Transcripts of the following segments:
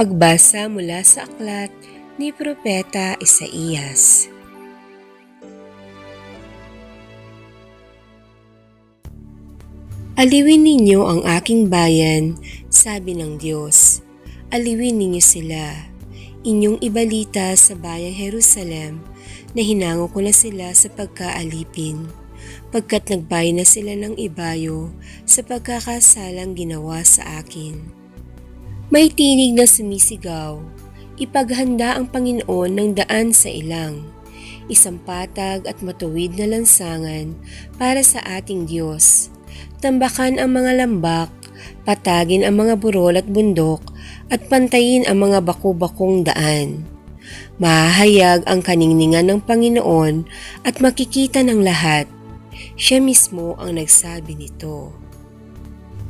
Pagbasa mula sa aklat ni Propeta Isaías. Aliwin ninyo ang aking bayan, sabi ng Diyos. Aliwin ninyo sila. Inyong ibalita sa bayang Jerusalem na hinango ko na sila sa pagkaalipin, pagkat nagbayad na sila ng ibayo sa pagkakasalang ginawa sa akin. May tinig na sumisigaw, ipaghanda ang Panginoon ng daan sa ilang, isang patag at matuwid na lansangan para sa ating Diyos. Tambakan ang mga lambak, patagin ang mga burol at bundok, at pantayin ang mga baku-bakong daan. Mahahayag ang kaningningan ng Panginoon at makikita ng lahat. Siya mismo ang nagsabi nito.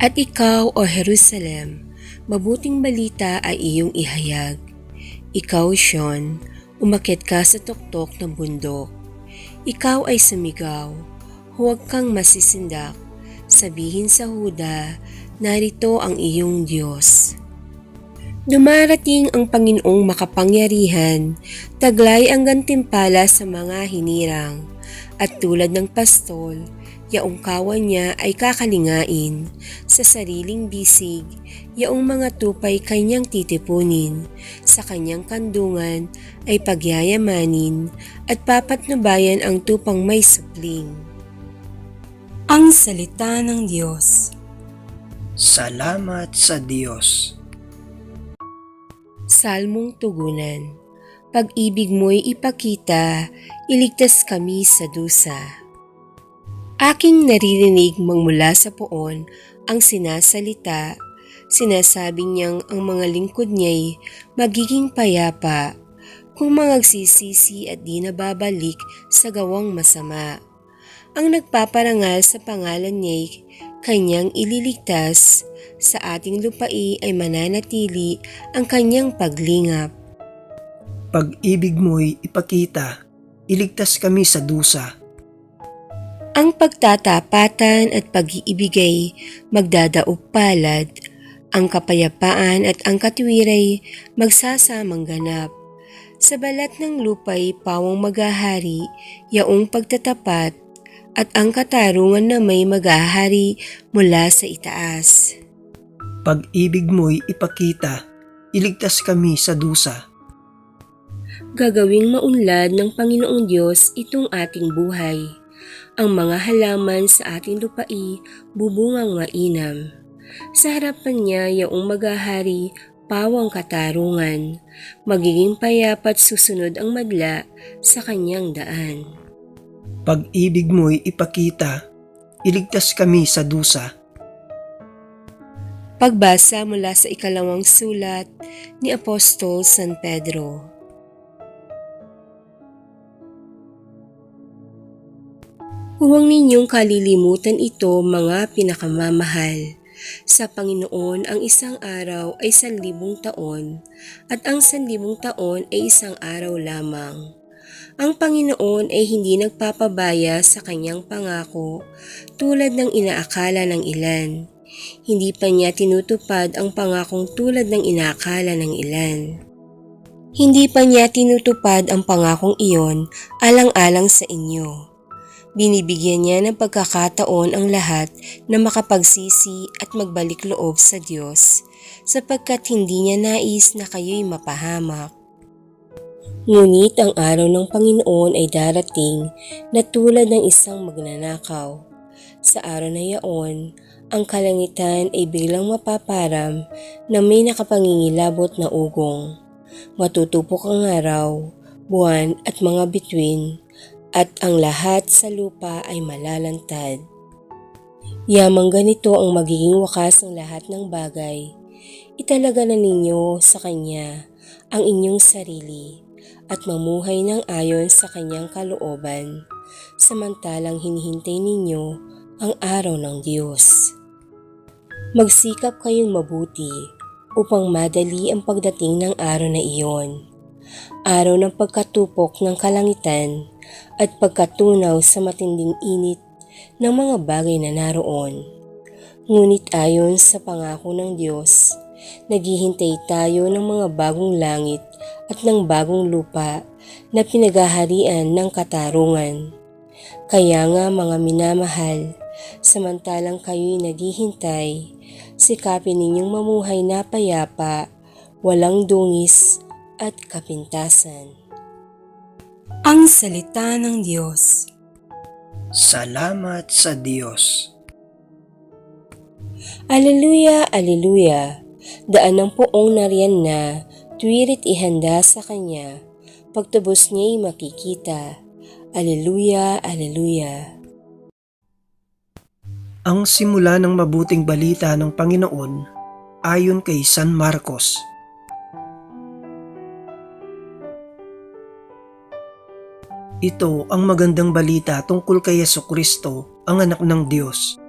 At ikaw, O Jerusalem, mabuting balita ay iyong ihayag. Ikaw, Sion, umakit ka sa tuktok ng bundok. Ikaw ay sumigaw, huwag kang masisindak. Sabihin sa Huda, narito ang iyong Diyos. Dumarating ang Panginoong makapangyarihan, taglay ang gantimpala sa mga hinirang, at tulad ng pastol, yaong kawan niya ay kakalingain, sa sariling bisig, yaong mga tupay kanyang titipunin, sa kanyang kandungan ay pagyayamanin, at papatnubayan ang tupang may supling. Ang Salita ng Diyos Salamat sa Diyos. Salmong Tugunan Pag-ibig mo'y ipakita, iligtas kami sa dusa. Aking naririnig magmula sa poon ang sinasalita, sinasabing niyang ang mga lingkod niya'y magiging payapa kung mangagsisisi at di nababalik sa gawang masama. Ang nagpaparangal sa pangalan niya'y kanyang ililigtas sa ating lupai ay mananatili ang kanyang paglingap. Pag-ibig mo'y ipakita, iligtas kami sa dusa. Ang pagtatapatan at pag-iibigay magdadaop palad, ang kapayapaan at ang katuwiray magsasamang ganap. Sa balat ng lupay pawang magahari, yaong pagtatapat at ang katarungan na may magahari mula sa itaas. Pag-ibig mo'y ipakita, iligtas kami sa dusa. Gagawing maunlad ng Panginoong Diyos itong ating buhay. Ang mga halaman sa ating lupai bubungang mainam. Sa harapan niya yaong magahari pawang katarungan, magiging payapat susunod ang madla sa kanyang daan. Pag-ibig mo'y ipakita, iligtas kami sa dusa. Pagbasa mula sa ikalawang sulat ni Apostol San Pedro. Huwag ninyong kalilimutan ito mga pinakamamahal. Sa Panginoon ang isang araw ay sanlibong taon at ang sanlibong taon ay isang araw lamang. Ang Panginoon ay hindi nagpapabaya sa kanyang pangako tulad ng inaakala ng ilan. Hindi pa niya tinutupad ang pangakong tulad ng inaakala ng ilan. Hindi pa niya tinutupad ang pangakong iyon alang-alang sa inyo. Binibigyan niya ng pagkakataon ang lahat na makapagsisi at magbalik loob sa Diyos sapagkat hindi niya nais na kayo'y mapahamak. Ngunit ang araw ng Panginoon ay darating na tulad ng isang magnanakaw. Sa araw na yaon, ang kalangitan ay biglang mapaparam na may nakapangingilabot na ugong. Matutupok ang araw, buwan at mga bituin at ang lahat sa lupa ay malalantad. Yamang ganito ang magiging wakas ng lahat ng bagay. Italaga na ninyo sa Kanya ang inyong sarili at mamuhay ng ayon sa Kanyang kalooban, samantalang hinihintay ninyo ang araw ng Diyos. Magsikap kayong mabuti upang madali ang pagdating ng araw na iyon. Araw ng pagkatupok ng kalangitan at pagkatunaw sa matinding init ng mga bagay na naroon. Ngunit ayon sa pangako ng Diyos, Naghihintay tayo ng mga bagong langit at ng bagong lupa na pinaghaharian ng katarungan. Kaya nga mga minamahal, samantalang kayo'y naghihintay, sikapin ninyong mamuhay na payapa, walang dungis at kapintasan. Ang Salita ng Diyos Salamat sa Diyos. Aleluya, aleluya. Daan ng poong nariyan na, tuwirit ihanda sa Kanya. Pagtubos niya'y makikita. Aleluya, aleluya. Ang simula ng mabuting balita ng Panginoon ayon kay San Marcos. Ito ang magandang balita tungkol kay Yeso Kristo, ang anak ng Diyos.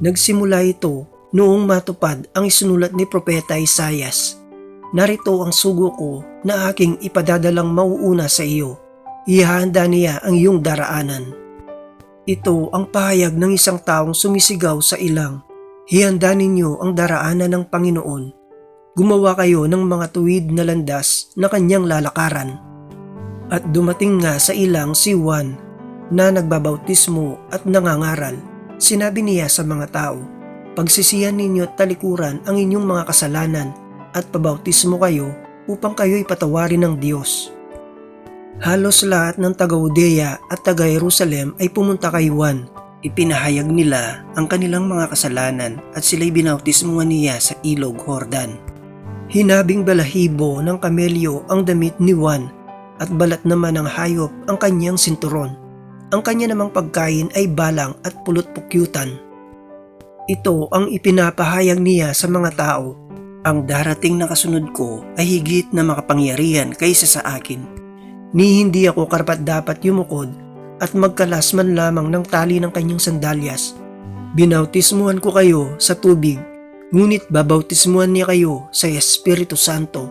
Nagsimula ito noong matupad ang isinulat ni Propeta Isayas. Narito ang sugo ko na aking ipadadalang mauuna sa iyo. Ihahanda niya ang iyong daraanan. Ito ang pahayag ng isang taong sumisigaw sa ilang. Hihanda ninyo ang daraanan ng Panginoon. Gumawa kayo ng mga tuwid na landas na kanyang lalakaran. At dumating nga sa ilang si Juan na nagbabautismo at nangangaral. Sinabi niya sa mga tao, Pagsisiyan ninyo at talikuran ang inyong mga kasalanan at pabautismo kayo upang kayo'y patawarin ng Diyos. Halos lahat ng taga-Udea at taga-Jerusalem ay pumunta kay Juan. Ipinahayag nila ang kanilang mga kasalanan at sila'y binautismuhan niya sa ilog Hordan. Hinabing balahibo ng kamelyo ang damit ni Juan at balat naman ng hayop ang kanyang sinturon. Ang kanya namang pagkain ay balang at pulot-pukyutan. Ito ang ipinapahayag niya sa mga tao. Ang darating na kasunod ko ay higit na makapangyarihan kaysa sa akin. Ni hindi ako karapat dapat yumukod at magkalas man lamang ng tali ng kanyang sandalyas. Binautismuhan ko kayo sa tubig, ngunit babautismuhan niya kayo sa Espiritu Santo.